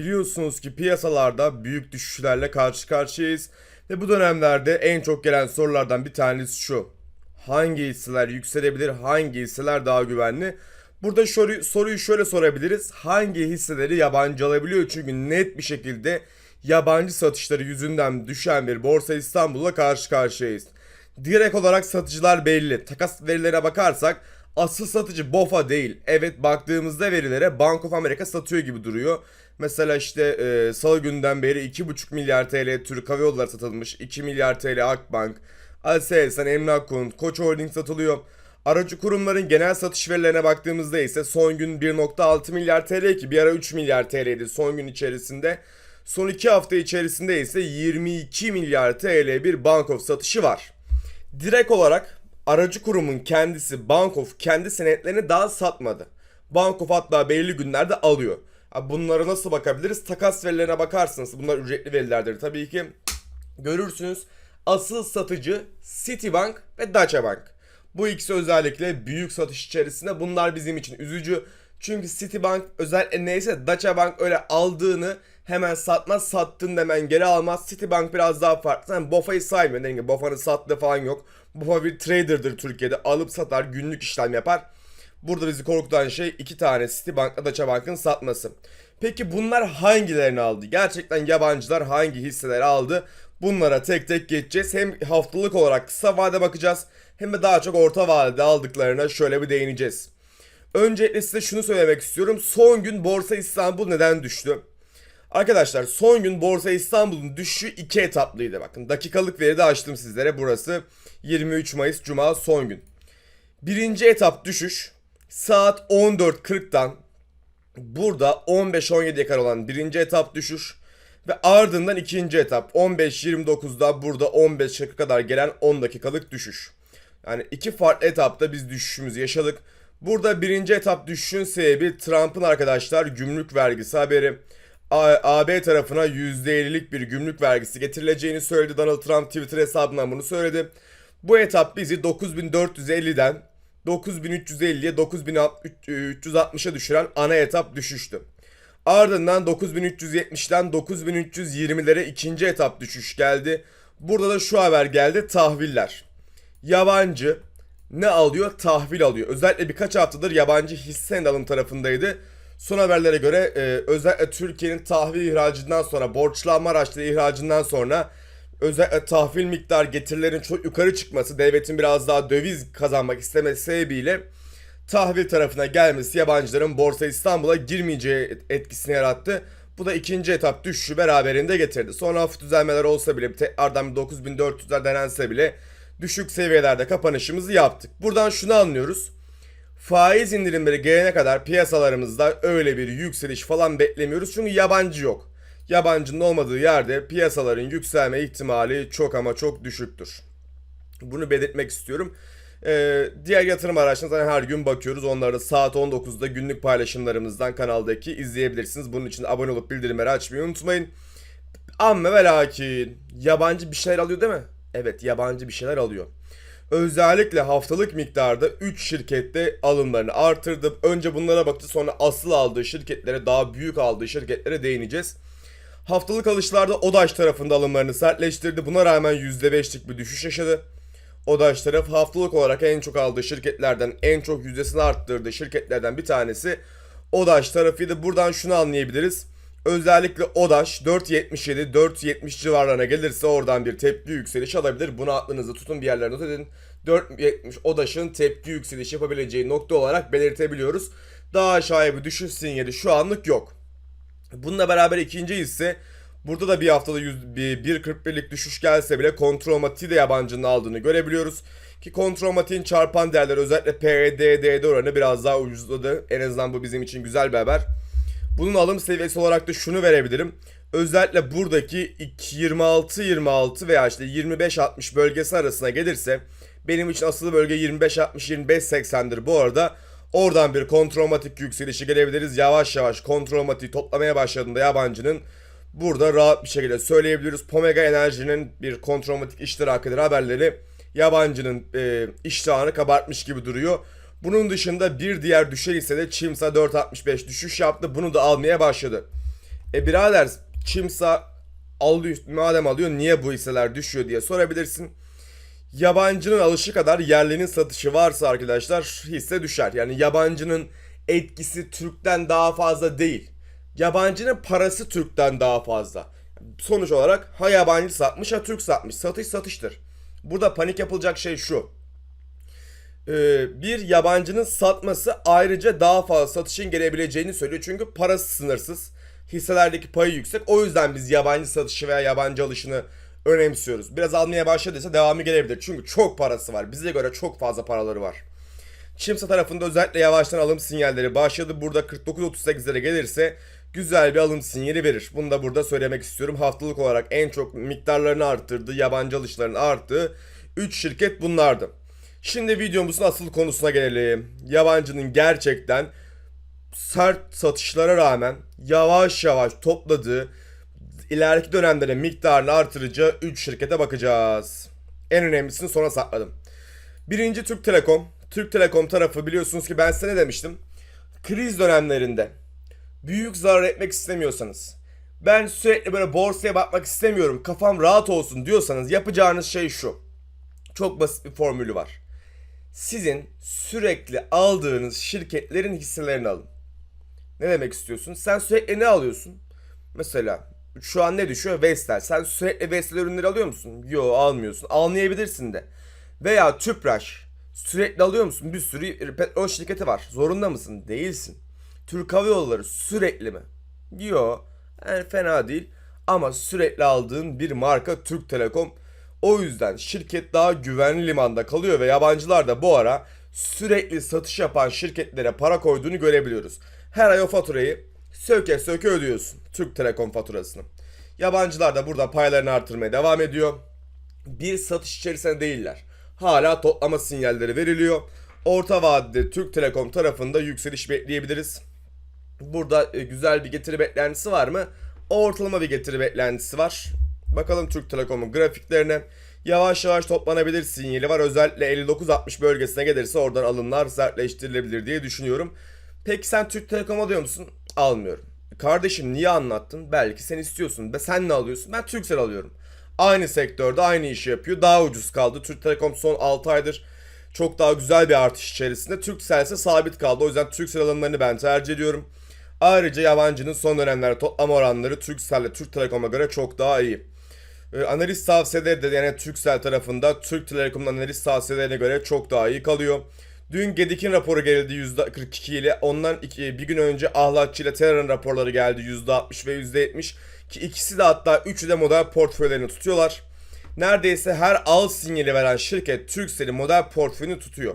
Biliyorsunuz ki piyasalarda büyük düşüşlerle karşı karşıyayız ve bu dönemlerde en çok gelen sorulardan bir tanesi şu. Hangi hisseler yükselebilir, hangi hisseler daha güvenli? Burada soruyu, soruyu şöyle sorabiliriz. Hangi hisseleri yabancı alabiliyor? Çünkü net bir şekilde yabancı satışları yüzünden düşen bir Borsa İstanbul'la karşı karşıyayız. Direkt olarak satıcılar belli. Takas verilerine bakarsak asıl satıcı BOFA değil. Evet baktığımızda verilere Bank of America satıyor gibi duruyor. Mesela işte e, salı günden beri 2,5 milyar TL Türk Hava Yolları satılmış. 2 milyar TL Akbank, Aselsan, Emlak Konut, Koç Holding satılıyor. Aracı kurumların genel satış verilerine baktığımızda ise son gün 1.6 milyar TL ki bir ara 3 milyar TL'ydi son gün içerisinde. Son 2 hafta içerisinde ise 22 milyar TL bir Bank of satışı var. Direkt olarak aracı kurumun kendisi Bank of kendi senetlerini daha satmadı. Bank of hatta belirli günlerde alıyor. Bunlara nasıl bakabiliriz? Takas verilerine bakarsınız. Bunlar ücretli verilerdir tabii ki. Görürsünüz asıl satıcı Citibank ve Deutsche Bank. Bu ikisi özellikle büyük satış içerisinde bunlar bizim için üzücü. Çünkü Citibank özel e, neyse Deutsche Bank öyle aldığını hemen satmaz sattığını hemen geri almaz. Citibank biraz daha farklı. Yani BOFA'yı saymıyor. Dediğim gibi BOFA'nın sattığı falan yok. BOFA bir trader'dır Türkiye'de. Alıp satar günlük işlem yapar. Burada bizi korkutan şey iki tane Citibank'la Deutsche Bank'ın satması. Peki bunlar hangilerini aldı? Gerçekten yabancılar hangi hisseleri aldı? Bunlara tek tek geçeceğiz. Hem haftalık olarak kısa vade bakacağız. Hem de daha çok orta vadede aldıklarına şöyle bir değineceğiz. Öncelikle size şunu söylemek istiyorum. Son gün Borsa İstanbul neden düştü? Arkadaşlar son gün Borsa İstanbul'un düşüşü iki etaplıydı. Bakın dakikalık veri de açtım sizlere. Burası 23 Mayıs Cuma son gün. Birinci etap düşüş saat 14.40'dan burada 15-17'ye kadar olan birinci etap düşüş ve ardından ikinci etap 15-29'da burada 15'e kadar gelen 10 dakikalık düşüş. Yani iki farklı etapta biz düşüşümüzü yaşadık. Burada birinci etap düşüşün sebebi Trump'ın arkadaşlar gümrük vergisi haberi. AB tarafına %50'lik bir gümrük vergisi getirileceğini söyledi. Donald Trump Twitter hesabından bunu söyledi. Bu etap bizi 9450'den 9350'ye 9360'a düşüren ana etap düşüştü. Ardından 9370'den 9320'lere ikinci etap düşüş geldi. Burada da şu haber geldi tahviller. Yabancı ne alıyor? Tahvil alıyor. Özellikle birkaç haftadır yabancı hisse alım tarafındaydı. Son haberlere göre e, özellikle Türkiye'nin tahvil ihracından sonra borçlanma araçları ihracından sonra özellikle tahvil miktar getirilerin çok yukarı çıkması devletin biraz daha döviz kazanmak istemesi sebebiyle tahvil tarafına gelmesi yabancıların Borsa İstanbul'a girmeyeceği etkisini yarattı. Bu da ikinci etap düşüşü beraberinde getirdi. Sonra hafif düzelmeler olsa bile tekrardan bir 9400'ler denense bile düşük seviyelerde kapanışımızı yaptık. Buradan şunu anlıyoruz. Faiz indirimleri gelene kadar piyasalarımızda öyle bir yükseliş falan beklemiyoruz. Çünkü yabancı yok. Yabancının olmadığı yerde piyasaların yükselme ihtimali çok ama çok düşüktür. Bunu belirtmek istiyorum. Ee, diğer yatırım araçlarına zaten her gün bakıyoruz. Onları saat 19'da günlük paylaşımlarımızdan kanaldaki izleyebilirsiniz. Bunun için abone olup bildirimleri açmayı unutmayın. Amma ve lakin yabancı bir şeyler alıyor değil mi? Evet yabancı bir şeyler alıyor. Özellikle haftalık miktarda 3 şirkette alımlarını artırdım. Önce bunlara bakacağız sonra asıl aldığı şirketlere daha büyük aldığı şirketlere değineceğiz. Haftalık alışlarda Odaş tarafında alımlarını sertleştirdi. Buna rağmen %5'lik bir düşüş yaşadı. Odaş tarafı haftalık olarak en çok aldığı şirketlerden, en çok yüzdesini arttırdığı şirketlerden bir tanesi Odaş tarafıydı. Buradan şunu anlayabiliriz. Özellikle Odaş 4.77, 4.70 civarlarına gelirse oradan bir tepki yükseliş alabilir. Bunu aklınızda tutun bir yerlere not edin. 4.70 Odaş'ın tepki yükseliş yapabileceği nokta olarak belirtebiliyoruz. Daha aşağıya bir düşüş sinyali şu anlık yok. Bununla beraber ikinci hisse burada da bir haftada 100 bir 1.41'lik düşüş gelse bile kontrol de yabancının aldığını görebiliyoruz. Ki kontrol çarpan değerleri özellikle PDD'de oranı biraz daha ucuzladı. En azından bu bizim için güzel bir haber. Bunun alım seviyesi olarak da şunu verebilirim. Özellikle buradaki 26-26 veya işte 25-60 bölgesi arasına gelirse benim için asıl bölge 25-60-25-80'dir bu arada. Oradan bir kontrolmatik yükselişi gelebiliriz. Yavaş yavaş kontrolmatiği toplamaya başladığında yabancının burada rahat bir şekilde söyleyebiliriz. Pomega Enerji'nin bir kontrolmatik iştirakidir haberleri yabancının e, iştahını kabartmış gibi duruyor. Bunun dışında bir diğer düşer ise de Çimsa 4.65 düşüş yaptı. Bunu da almaya başladı. E birader kimse alıyor, madem alıyor niye bu hisseler düşüyor diye sorabilirsin. Yabancının alışı kadar yerlinin satışı varsa arkadaşlar hisse düşer. Yani yabancının etkisi Türk'ten daha fazla değil. Yabancının parası Türk'ten daha fazla. Sonuç olarak ha yabancı satmış ha Türk satmış. Satış satıştır. Burada panik yapılacak şey şu. Ee, bir yabancının satması ayrıca daha fazla satışın gelebileceğini söylüyor. Çünkü parası sınırsız. Hisselerdeki payı yüksek. O yüzden biz yabancı satışı veya yabancı alışını önemsiyoruz. Biraz almaya başladıysa devamı gelebilir. Çünkü çok parası var. Bize göre çok fazla paraları var. Çimsa tarafında özellikle yavaştan alım sinyalleri başladı. Burada 49.38'lere gelirse güzel bir alım sinyali verir. Bunu da burada söylemek istiyorum. Haftalık olarak en çok miktarlarını arttırdı, yabancı alışların arttığı 3 şirket bunlardı. Şimdi videomuzun asıl konusuna gelelim. Yabancının gerçekten sert satışlara rağmen yavaş yavaş topladığı ileriki dönemlere miktarını artıracağı 3 şirkete bakacağız. En önemlisini sona sakladım. Birinci Türk Telekom. Türk Telekom tarafı biliyorsunuz ki ben size ne demiştim? Kriz dönemlerinde büyük zarar etmek istemiyorsanız, ben sürekli böyle borsaya bakmak istemiyorum, kafam rahat olsun diyorsanız yapacağınız şey şu. Çok basit bir formülü var. Sizin sürekli aldığınız şirketlerin hisselerini alın. Ne demek istiyorsun? Sen sürekli ne alıyorsun? Mesela şu an ne düşüyor? Vestel. Sen sürekli Vestel ürünleri alıyor musun? Yo almıyorsun. Almayabilirsin de. Veya Tüpraş. Sürekli alıyor musun? Bir sürü petrol şirketi var. Zorunda mısın? Değilsin. Türk Hava Yolları sürekli mi? Yo. Yani fena değil. Ama sürekli aldığın bir marka Türk Telekom. O yüzden şirket daha güvenli limanda kalıyor ve yabancılar da bu ara sürekli satış yapan şirketlere para koyduğunu görebiliyoruz. Her ay o faturayı söke söke ödüyorsun. Türk Telekom faturasını. Yabancılar da burada paylarını artırmaya devam ediyor. Bir satış içerisinde değiller. Hala toplama sinyalleri veriliyor. Orta vadede Türk Telekom tarafında yükseliş bekleyebiliriz. Burada e, güzel bir getiri beklentisi var mı? Ortalama bir getiri beklentisi var. Bakalım Türk Telekom'un grafiklerine. Yavaş yavaş toplanabilir sinyali var. Özellikle 59-60 bölgesine gelirse oradan alımlar sertleştirilebilir diye düşünüyorum. Peki sen Türk Telekom alıyor musun? Almıyorum. Kardeşim niye anlattın? Belki sen istiyorsun. Ve sen ne alıyorsun? Ben Turkcell alıyorum. Aynı sektörde aynı işi yapıyor. Daha ucuz kaldı. Türk Telekom son 6 aydır çok daha güzel bir artış içerisinde. Turkcell ise sabit kaldı. O yüzden Turkcell alımlarını ben tercih ediyorum. Ayrıca yabancının son dönemlerde toplam oranları Turkcell ile Türk Telekom'a göre çok daha iyi. Ee, analiz tavsiyeleri de yani Turkcell tarafında Türk Telekom'un analiz tavsiyelerine göre çok daha iyi kalıyor. Dün Gedik'in raporu geldi %42 ile. Ondan iki, bir gün önce Ahlatçı ile Terra'nın raporları geldi %60 ve %70. Ki ikisi de hatta üçü de model portföylerini tutuyorlar. Neredeyse her al sinyali veren şirket Turkcell'in model portföyünü tutuyor.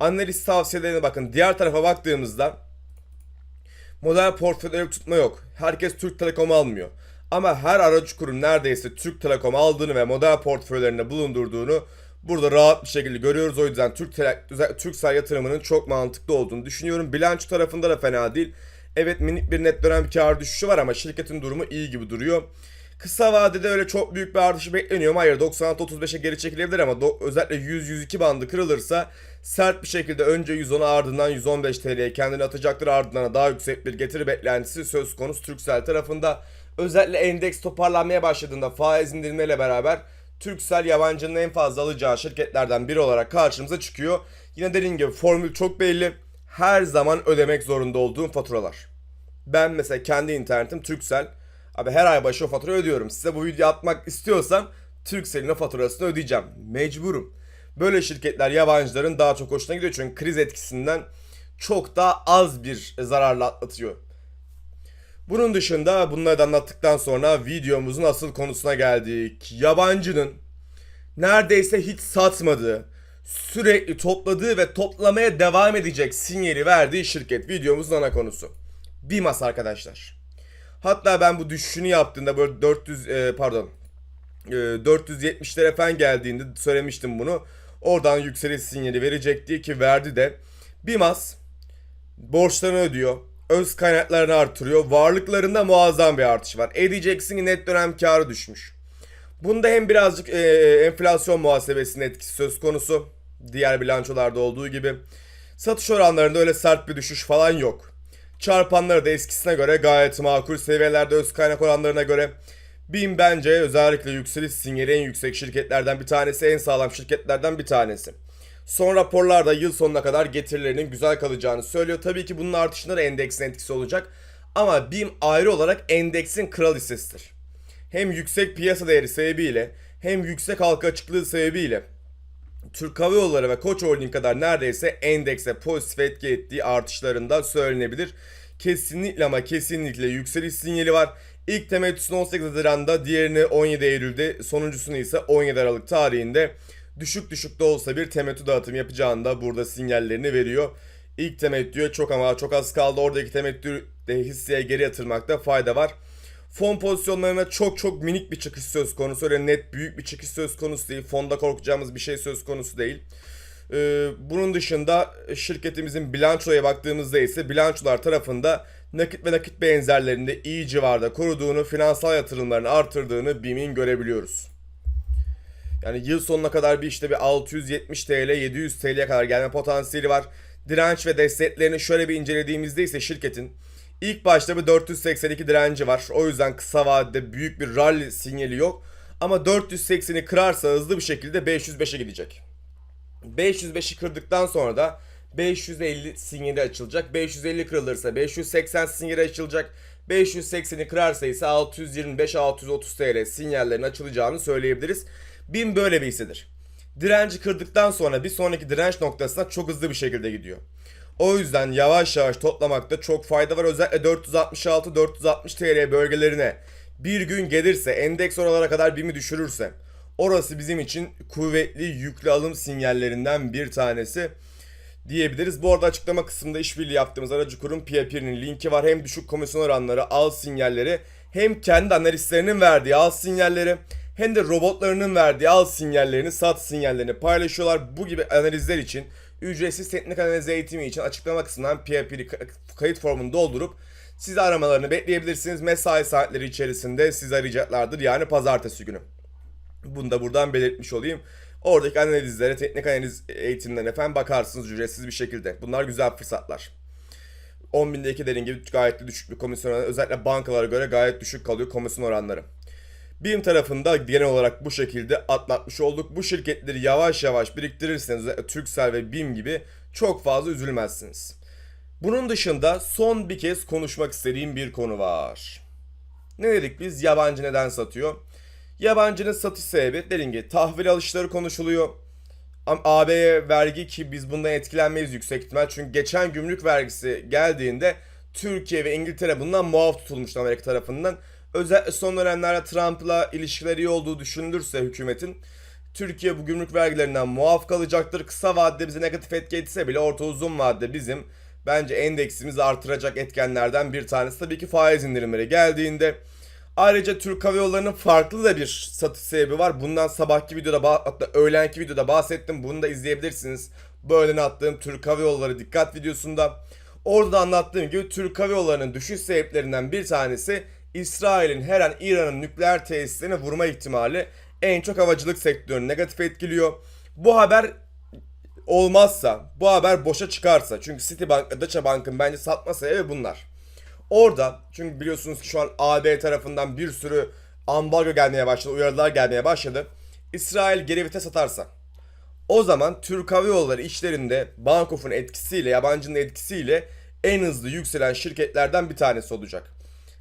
Analiz tavsiyelerine bakın. Diğer tarafa baktığımızda model portföyleri tutma yok. Herkes Türk Telekom almıyor. Ama her aracı kurum neredeyse Türk Telekom aldığını ve model portföylerinde bulundurduğunu burada rahat bir şekilde görüyoruz. O yüzden Türk Türksel yatırımının çok mantıklı olduğunu düşünüyorum. Bilanço tarafında da fena değil. Evet minik bir net dönem kar düşüşü var ama şirketin durumu iyi gibi duruyor. Kısa vadede öyle çok büyük bir artış bekleniyor mu? Hayır 96-35'e geri çekilebilir ama özellikle 100-102 bandı kırılırsa sert bir şekilde önce 110'a ardından 115 TL'ye kendini atacaktır. Ardından daha yüksek bir getiri beklentisi söz konusu Turkcell tarafında. Özellikle endeks toparlanmaya başladığında faiz indirmeyle beraber Turkcell yabancının en fazla alacağı şirketlerden biri olarak karşımıza çıkıyor. Yine dediğim gibi formül çok belli. Her zaman ödemek zorunda olduğum faturalar. Ben mesela kendi internetim Turkcell. Abi her ay başı o faturayı ödüyorum. Size bu video atmak istiyorsam Turkcell'in o faturasını ödeyeceğim. Mecburum. Böyle şirketler yabancıların daha çok hoşuna gidiyor çünkü kriz etkisinden çok daha az bir zararla atlatıyor. Bunun dışında bunları da anlattıktan sonra videomuzun asıl konusuna geldik. Yabancının neredeyse hiç satmadığı, sürekli topladığı ve toplamaya devam edecek sinyali verdiği şirket videomuzun ana konusu. Bimas arkadaşlar. Hatta ben bu düşüşünü yaptığında böyle 400 e, pardon e, 470'lere falan geldiğinde söylemiştim bunu. Oradan yükseliş sinyali verecekti ki verdi de. Bimas borçlarını ödüyor. Öz kaynaklarını artırıyor. Varlıklarında muazzam bir artış var. Edeceksin net dönem karı düşmüş. Bunda hem birazcık e, enflasyon muhasebesinin etkisi söz konusu. Diğer bilançolarda olduğu gibi. Satış oranlarında öyle sert bir düşüş falan yok. Çarpanları da eskisine göre gayet makul seviyelerde öz kaynak oranlarına göre. BİM bence özellikle yükseliş sinyali en yüksek şirketlerden bir tanesi, en sağlam şirketlerden bir tanesi. Son raporlarda yıl sonuna kadar getirilerinin güzel kalacağını söylüyor. Tabii ki bunun artışında da endeksin etkisi olacak. Ama BİM ayrı olarak endeksin kral hissesidir. Hem yüksek piyasa değeri sebebiyle hem yüksek halka açıklığı sebebiyle Türk Hava Yolları ve Koç Holding kadar neredeyse endekse pozitif etki ettiği artışlarında söylenebilir. Kesinlikle ama kesinlikle yükseliş sinyali var. İlk temettüsünü 18 Haziran'da, diğerini 17 Eylül'de, sonuncusunu ise 17 Aralık tarihinde düşük düşük de olsa bir temettü dağıtım yapacağını da burada sinyallerini veriyor. İlk temettüye çok ama çok az kaldı. Oradaki temettü de hisseye geri yatırmakta fayda var. Fon pozisyonlarına çok çok minik bir çıkış söz konusu. Öyle net büyük bir çıkış söz konusu değil. Fonda korkacağımız bir şey söz konusu değil. Ee, bunun dışında şirketimizin bilançoya baktığımızda ise bilançolar tarafında nakit ve nakit benzerlerinde iyi civarda koruduğunu, finansal yatırımlarını artırdığını BİM'in görebiliyoruz. Yani yıl sonuna kadar bir işte bir 670 TL, 700 TL'ye kadar gelme potansiyeli var. Direnç ve desteklerini şöyle bir incelediğimizde ise şirketin ilk başta bir 482 direnci var. O yüzden kısa vadede büyük bir rally sinyali yok. Ama 480'i kırarsa hızlı bir şekilde 505'e gidecek. 505'i kırdıktan sonra da 550 sinyali açılacak. 550 kırılırsa 580 sinyali açılacak. 580'i kırarsa ise 625-630 TL sinyallerin açılacağını söyleyebiliriz. BİM böyle bir hissedir. Direnci kırdıktan sonra bir sonraki direnç noktasına çok hızlı bir şekilde gidiyor. O yüzden yavaş yavaş toplamakta çok fayda var. Özellikle 466-460 TL bölgelerine bir gün gelirse endeks oralara kadar BİM'i düşürürse orası bizim için kuvvetli yüklü alım sinyallerinden bir tanesi diyebiliriz. Bu arada açıklama kısmında işbirliği yaptığımız aracı kurum PIP'nin linki var. Hem düşük komisyon oranları, al sinyalleri hem kendi analistlerinin verdiği al sinyalleri hem de robotlarının verdiği al sinyallerini, sat sinyallerini paylaşıyorlar. Bu gibi analizler için ücretsiz teknik analiz eğitimi için açıklama kısmından PIP'li kayıt formunu doldurup sizi aramalarını bekleyebilirsiniz. Mesai saatleri içerisinde sizi arayacaklardır yani pazartesi günü. Bunu da buradan belirtmiş olayım. Oradaki analizlere, teknik analiz eğitimlerine efendim bakarsınız ücretsiz bir şekilde. Bunlar güzel fırsatlar. 10.000'deki dediğim gibi gayet düşük bir komisyon oranı. Özellikle bankalara göre gayet düşük kalıyor komisyon oranları. BİM tarafında genel olarak bu şekilde atlatmış olduk. Bu şirketleri yavaş yavaş biriktirirseniz Turkcell ve BİM gibi çok fazla üzülmezsiniz. Bunun dışında son bir kez konuşmak istediğim bir konu var. Ne dedik biz? Yabancı neden satıyor? Yabancının satış sebebi dediğim gibi tahvil alışları konuşuluyor. AB'ye vergi ki biz bundan etkilenmeyiz yüksek ihtimal. Çünkü geçen gümrük vergisi geldiğinde Türkiye ve İngiltere bundan muaf tutulmuştu Amerika tarafından. Özellikle son dönemlerde Trump'la ilişkileri iyi olduğu düşünülürse hükümetin Türkiye bu gümrük vergilerinden muaf kalacaktır. Kısa vadede bize negatif etki etse bile orta uzun vadede bizim bence endeksimizi artıracak etkenlerden bir tanesi. Tabii ki faiz indirimleri geldiğinde Ayrıca Türk Hava Yolları'nın farklı da bir satış sebebi var. Bundan sabahki videoda hatta öğlenki videoda bahsettim. Bunu da izleyebilirsiniz. Bu öğlen attığım Türk Hava Yolları dikkat videosunda. Orada da anlattığım gibi Türk Hava Yolları'nın düşüş sebeplerinden bir tanesi İsrail'in her an İran'ın nükleer tesislerine vurma ihtimali en çok havacılık sektörünü negatif etkiliyor. Bu haber olmazsa, bu haber boşa çıkarsa çünkü Citibank, Deutsche Bank'ın bence satma sebebi bunlar. Orada çünkü biliyorsunuz ki şu an AB tarafından bir sürü ambargo gelmeye başladı, uyarılar gelmeye başladı. İsrail geri vites atarsa o zaman Türk Hava Yolları işlerinde Bankof'un etkisiyle, yabancının etkisiyle en hızlı yükselen şirketlerden bir tanesi olacak.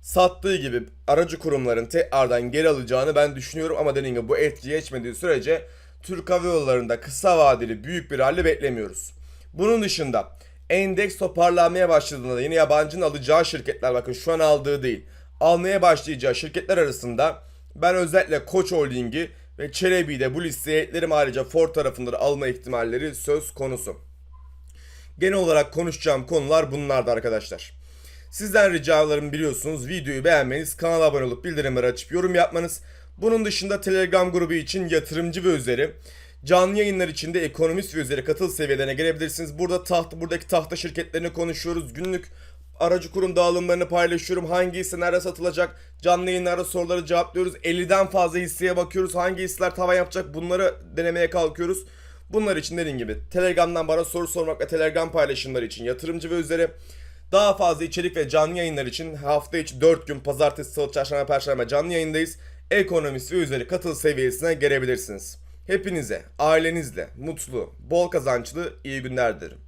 Sattığı gibi aracı kurumların tekrardan geri alacağını ben düşünüyorum ama dediğim gibi bu etki geçmediği sürece Türk Hava Yolları'nda kısa vadeli büyük bir halde beklemiyoruz. Bunun dışında endeks toparlanmaya başladığında yine yabancının alacağı şirketler bakın şu an aldığı değil almaya başlayacağı şirketler arasında ben özellikle Koç Holding'i ve Çelebi'yi de bu listeye eklerim ayrıca Ford tarafında da alma ihtimalleri söz konusu. Genel olarak konuşacağım konular bunlardı arkadaşlar. Sizden ricalarım biliyorsunuz videoyu beğenmeniz, kanala abone olup bildirimleri açıp yorum yapmanız. Bunun dışında Telegram grubu için yatırımcı ve üzeri Canlı yayınlar içinde ekonomist ve üzeri katıl seviyelerine gelebilirsiniz. Burada taht, buradaki tahta şirketlerini konuşuyoruz. Günlük aracı kurum dağılımlarını paylaşıyorum. Hangi hisse nerede satılacak? Canlı yayınlarda soruları cevaplıyoruz. 50'den fazla hisseye bakıyoruz. Hangi hisseler tavan yapacak? Bunları denemeye kalkıyoruz. Bunlar için dediğim gibi Telegram'dan bana soru sormak ve Telegram paylaşımları için yatırımcı ve üzeri Daha fazla içerik ve canlı yayınlar için hafta içi 4 gün pazartesi, salı, çarşamba, perşembe canlı yayındayız. Ekonomisi üzeri katıl seviyesine gelebilirsiniz. Hepinize ailenizle mutlu, bol kazançlı iyi günler dilerim.